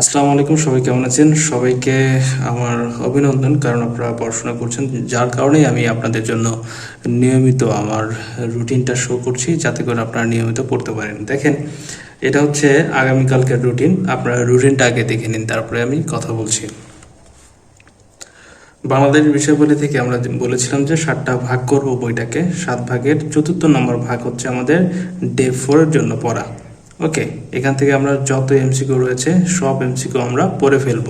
আসসালামু আলাইকুম, সবাই কেমন আছেন? সবাইকে আমার অভিনন্দন, কারণ আপনারা পড়াশোনা করছেন, যার কারণেই আমি আপনাদের জন্য নিয়মিত আমার রুটিনটা শো করছি, যাতে করে আপনারা নিয়মিত পড়তে পারেন। দেখেন, এটা হচ্ছে আগামীকালকের রুটিন, আপনারা রুটিনটা আগে দেখে নিন, তারপরে আমি কথা বলছি। বাংলাদেশ বিষয়বলি থেকে আমরা বলেছিলাম যে সাতটা ভাগ করব বইটাকে, সাত ভাগের চতুর্থ নম্বর ভাগ হচ্ছে আমাদের ডে ফোরের জন্য পড়া। ওকে এখান থেকে আমরা যত এমসিকিউ রয়েছে, সব এমসিকিউ আমরা পড়ে ফেলব।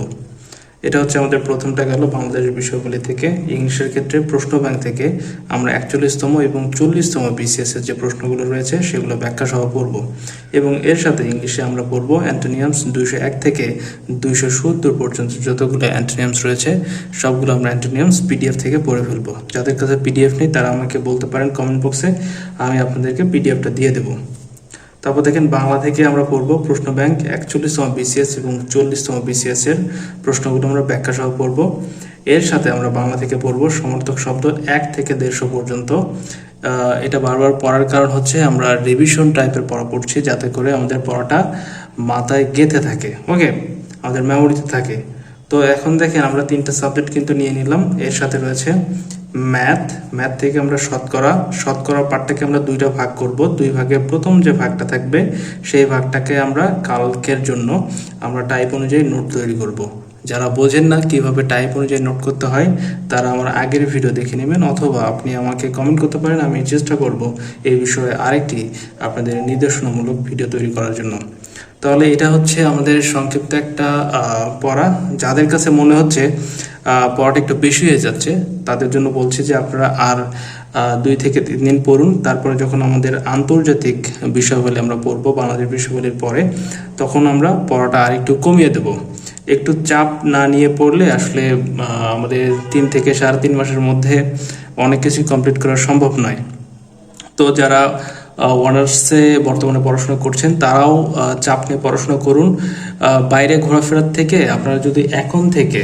এটা হচ্ছে আমাদের প্রথমটা গেল বাংলাদেশ বিষয়বলি থেকে। ইংলিশের ক্ষেত্রে প্রশ্ন ব্যাংক থেকে আমরা একচল্লিশতম এবং চল্লিশতম বিসিএস এর যে প্রশ্নগুলো রয়েছে, সেগুলো ব্যাখ্যা সহ পড়ব। এবং এর সাথে ইংলিশে আমরা পড়ব অ্যান্টোনিয়ামস দুইশো এক থেকে দুইশো সত্তর পর্যন্ত যতগুলো অ্যান্টোনিয়ামস রয়েছে, সবগুলো আমরা অ্যান্টোনিয়ামস পিডিএফ থেকে পড়ে ফেলব। যাদের কাছে পিডিএফ নেই, তারা আমাকে বলতে পারেন কমেন্ট বক্সে আমি আপনাদেরকে পিডিএফটা দিয়ে দেবো। তারপর দেখেন বাংলা থেকে আমরা পড়ব প্রশ্ন ব্যাংক, একচল্লিশতম বিসিএস এবং চল্লিশতম বিসিএস এর প্রশ্নগুলো আমরা ব্যাখ্যা সহ পড়ব। এর সাথে আমরা বাংলা থেকে পড়ব সমর্থক শব্দ এক থেকে দেড়শো পর্যন্ত। এটা বারবার পড়ার কারণ হচ্ছে আমরা রিভিশন টাইপের পড়া পড়ছি যাতে করে আমাদের পড়াটা মাথায় গেঁথে থাকে। ওকে আমাদের মেমোরিতে থাকে। তো এখন দেখেন আমরা তিনটা সাবজেক্ট কিন্তু নিয়ে নিলাম। এর সাথে রয়েছে ম্যাথ ম্যাথ থেকে আমরা শতকরা শতকরা পার্টটাকে আমরা দুইটা ভাগ করব। দুই ভাগে প্রথম যে ভাগটা থাকবে, সেই ভাগটাকে আমরা কালকের জন্য আমরা টাইপ অনুযায়ী নোট তৈরি করব। যারা বোঝেন না কীভাবে টাইপ অনুযায়ী নোট করতে হয়, তারা আমার আগের ভিডিও দেখে নেবেন, অথবা আপনি আমাকে কমেন্ট করতে পারেন, আমি চেষ্টা করব এই বিষয়ে আরেকটি আপনাদের নির্দেশনামূলক ভিডিও তৈরি করার জন্য। তাহলে এটা হচ্ছে আমাদের সংক্ষিপ্ত একটা পড়া। যাদের কাছে মনে হচ্ছে পড়াটা একটু বেশি হয়ে যাচ্ছে। তাদের জন্য বলছি যে আপনারা আর দুই থেকে তিন দিন পড়ুন। তারপরে যখন আমাদের আন্তর্জাতিক বিষয়বলি আমরা পড়ব, বাংলাদেশ বিষয়বলির পরে, তখন আমরা পড়াটা আর একটু কমিয়ে দেব। একটু চাপ না নিয়ে পড়লে আসলে আমাদের তিন থেকে সাড়ে তিন মাসের মধ্যে অনেক কিছু কমপ্লিট করা সম্ভব নয়। তো যারা অনার্সে বর্তমানে পড়াশোনা করছেন, তারাও চাপ নিয়ে পড়াশোনা করুন। বাইরে ঘোরাফেরার থেকে আপনারা যদি এখন থেকে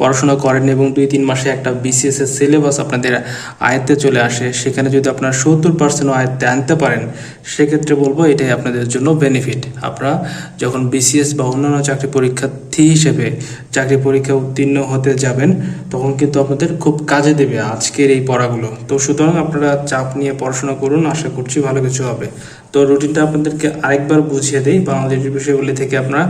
পড়াশোনা করেন এবং দুই তিন মাসে একটা বিসিএস এর সিলেবাস আপনাদের আয়ত্তে চলে আসে, সেখানে যদি আপনারা সত্তর পার্সেন্ট আয়ত্তে আনতে পারেন, সেক্ষেত্রে বলব এটাই আপনাদের জন্য বেনিফিট আপনারা যখন বিসিএস বা অন্যান্য চাকরি পরীক্ষার্থী হিসেবে চাকরি পরীক্ষা উত্তীর্ণ হতে যাবেন, তখন কিন্তু আপনাদের খুব কাজে দেবে আজকের এই পড়াগুলো। তো সুতরাং আপনারা চাপ নিয়ে পড়াশোনা করুন, আশা করছি ভালো কিছু হবে। তো রুটিনটা আপনাদেরকে আরেকবার বুঝিয়ে দেই। বাংলাদেশ বিষয়গুলি থেকে আপনারা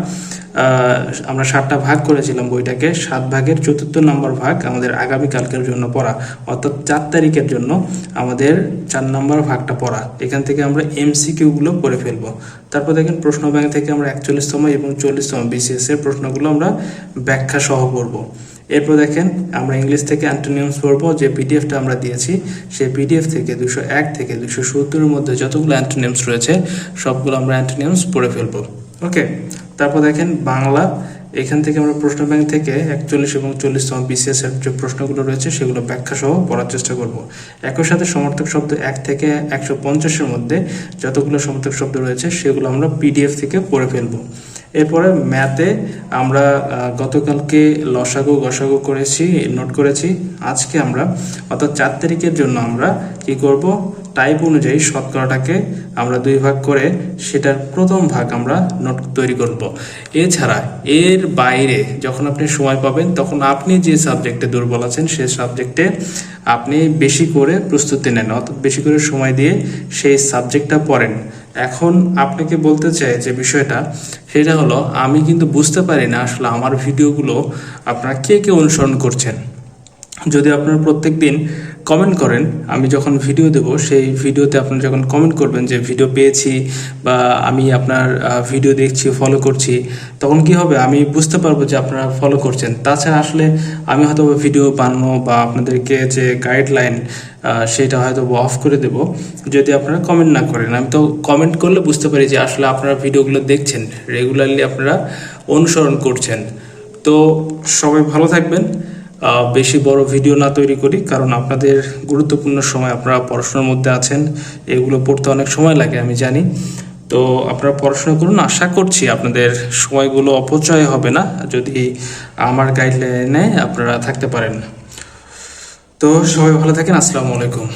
আমরা সাতটা ভাগ করেছিলাম বইটাকে। সাত ভাগের চতুর্থ নম্বর ভাগ আমাদের আগামীকালকের জন্য পড়া, অর্থাৎ চার তারিখের জন্য আমাদের চার নম্বর ভাগটা পড়া। এখান থেকে আমরা এমসিকিউ গুলো পড়ে ফেলব। তারপর দেখেন প্রশ্ন ব্যাংক থেকে আমরা একচল্লিশতম এবং চল্লিশতম বিসিএস এর প্রশ্নগুলো আমরা ব্যাখ্যা সহ পড়ব। এরপর দেখেন আমরা ইংলিশ থেকে অ্যান্টোনিয়ামস পড়ব, যে পিডিএফটা আমরা দিয়েছি, সেই পিডিএফ থেকে দুশো এক থেকে দুশো সত্তরের মধ্যে যতগুলো অ্যান্টোনিয়ামস রয়েছে, সবগুলো আমরা অ্যান্টোনিয়ামস পড়ে ফেলব। ওকে, তারপর দেখেন বাংলা। এখান থেকে আমরা প্রশ্ন ব্যাংক থেকে একচল্লিশ এবং চল্লিশতম বিসিএস এর যে প্রশ্নগুলো রয়েছে, সেগুলো ব্যাখ্যা সহ পড়ার চেষ্টা করব। একই সাথে সমর্থক শব্দ এক থেকে একশো পঞ্চাশের মধ্যে যতগুলো সমর্থক শব্দ রয়েছে, সেগুলো আমরা পিডিএফ থেকে পড়ে ফেলব। এরপরে ম্যাথে আমরা গতকালকে লসাগু, গসাগু করেছি, নোট করেছি। আজকে আমরা, অর্থাৎ চার তারিখের জন্য আমরা কি করব? টাইপ অনুযায়ী শতকরাটাকে আমরা দুই ভাগ করে সেটার প্রথম ভাগ আমরা নোট তৈরি করব। এছাড়া এর বাইরে যখন আপনি সময় পাবেন, তখন আপনি যে সাবজেক্টে দুর্বল আছেন সেই সাবজেক্টে আপনি বেশি করে প্রস্তুতি নেন। অর্থাৎ বেশি করে সময় দিয়ে সেই সাবজেক্টটা পড়েন। এখন আপনাকে বলতে চাই যে বিষয়টা, সেটা হলো, আমি কিন্তু বুঝতে পারি না আসলে আমার ভিডিওগুলো আপনারা কে কে অনুসরণ করছেন। যদি আপনারা প্রত্যেক দিন কমেন্ট করেন, আমি যখন ভিডিও দেব, সেই ভিডিওতে আপনারা যখন কমেন্ট করবেন যে ভিডিও পেয়েছি বা আমি আপনার ভিডিও দেখছি ফলো করছি, তখন কি হবে? আমি বুঝতে পারব যে আপনারা ফলো করছেন। তাছাড়া আসলে আমি হয়তো ভিডিও বানানো বা আপনাদেরকে যে গাইডলাইন সেটা হয়তো অফ করে দেব, যদি আপনারা কমেন্ট না করেন। আমি তো কমেন্ট করলে বুঝতে পারি যে আসলে আপনারা ভিডিওগুলো দেখছেন রেগুলারলি আপনারা অনুসরণ করছেন। তো সবাই ভালো থাকবেন। বেশি বড় ভিডিও না তৈরি করি, কারণ আপনাদের গুরুত্বপূর্ণ সময় আপনারা পড়াশোনার মধ্যে আছেন, এগুলো পড়তে অনেক সময় লাগে, আমি জানি। তো আপনারা পড়াশোনা করুন, আশা করছি আপনাদের সময়গুলো অপচয় হবে না, যদি আমার গাইডলাইনে আপনারা থাকতে পারেন। তো সবাই ভালো থাকেন, আসসালামু আলাইকুম।